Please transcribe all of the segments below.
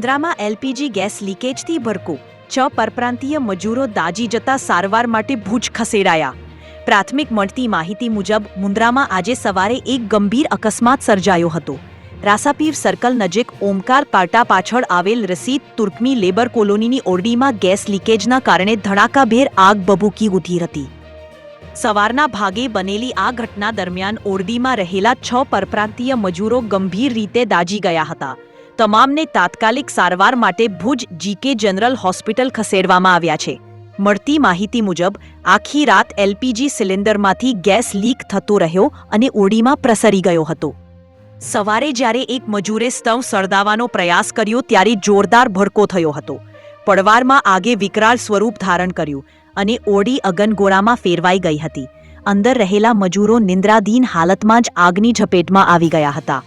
મુન્દ્રામાં LPG gas લીકેજથી ભડકો છ પરપ્રાંતીય મજૂરો દાજી જતા સારવાર માટે ભુજ ખસેડાયા. પ્રાથમિક મળતી માહિતી મુજબ મુન્દ્રામાં આજે સવારે એક ગંભીર અકસ્માત સર્જાયો હતો. રાસાપીર સર્કલ નજીક ઓમકાર પાટા પાછળ આવેલ રસીદ તુર્કમી લેબર કોલોનીની ઓરડીમાં ગેસ લીકેજના કારણે ધડાકાભેર આગ બબૂકી ઉઠી હતી. સવારના ભાગે બનેલી આ ઘટના દરમિયાન ઓરડીમાં રહેલા છ પરપ્રાંતીય મજૂરો ગંભીર રીતે દાજી ગયા હતા. તમામને તાત્કાલિક સારવાર માટે ભુજ જીકે જનરલ હોસ્પિટલ ખસેડવામાં આવ્યા છે. મળતી માહિતી મુજબ, આખી રાત એલપીજી સિલિન્ડરમાંથી ગેસ લીક થતો રહ્યો અને ઓરડીમાં પ્રસરી ગયો હતો. સવારે જ્યારે એક મજૂરે સ્તવ સળદાવવાનો પ્રયાસ કર્યો ત્યારે જોરદાર ભડકો થયો હતો. પડવારમાં આગે વિકરાળ સ્વરૂપ ધારણ કર્યું અને ઓરડી અગનગોળામાં ફેરવાઈ ગઈ હતી. અંદર રહેલા મજૂરો નિંદ્રાધીન હાલતમાં જ આગની ઝપેટમાં આવી ગયા હતા.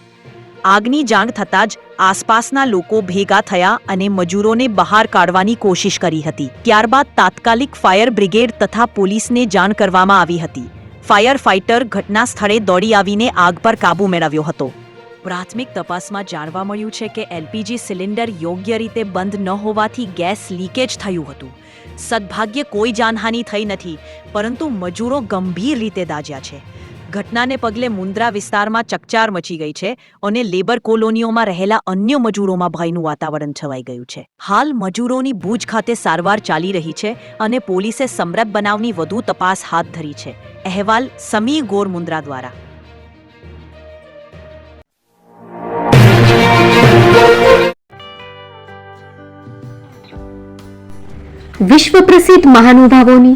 આગની જાણ થતાં જ આસપાસના લોકો ભેગા થયા અને મજૂરોને બહાર કાઢવાની કોશિશ કરી હતી. ત્યારબાદ તાત્કાલિક ફાયર બ્રિગેડ તથા પોલીસને જાણ કરવામાં આવી હતી. ફાયર ફાઇટર ઘટના સ્થળે દોડી આવીને આગ પર કાબૂ મેળવ્યો હતો. પ્રાથમિક તપાસમાં જાણવા મળ્યું છે કે એલપીજી સિલિન્ડર યોગ્ય રીતે બંધ ન હોવાથી ગેસ લીકેજ થયું હતું. સદભાગ્ય કોઈ જાનહાનિ થઈ નથી, પરંતુ મજૂરો ગંભીર રીતે દાજ્યા છે. ઘટનાને પગલે મુન્દ્રા વિસ્તારમાં ચકચાર મચી ગઈ છે અને લેબર કોલોનીઓમાં રહેલા અન્ય મજૂરોમાં ભયનું વાતાવરણ છવાઈ ગયું છે. હાલ મજૂરોની ભુજ ખાતે સારવાર ચાલી રહી છે અને પોલીસે સમરપ બનાવની વધુ તપાસ હાથ ધરી છે. અહેવાલ સમી ગોર મુન્દ્રા દ્વારા. વિશ્વ પ્રસિદ્ધ મહાનુભાવોની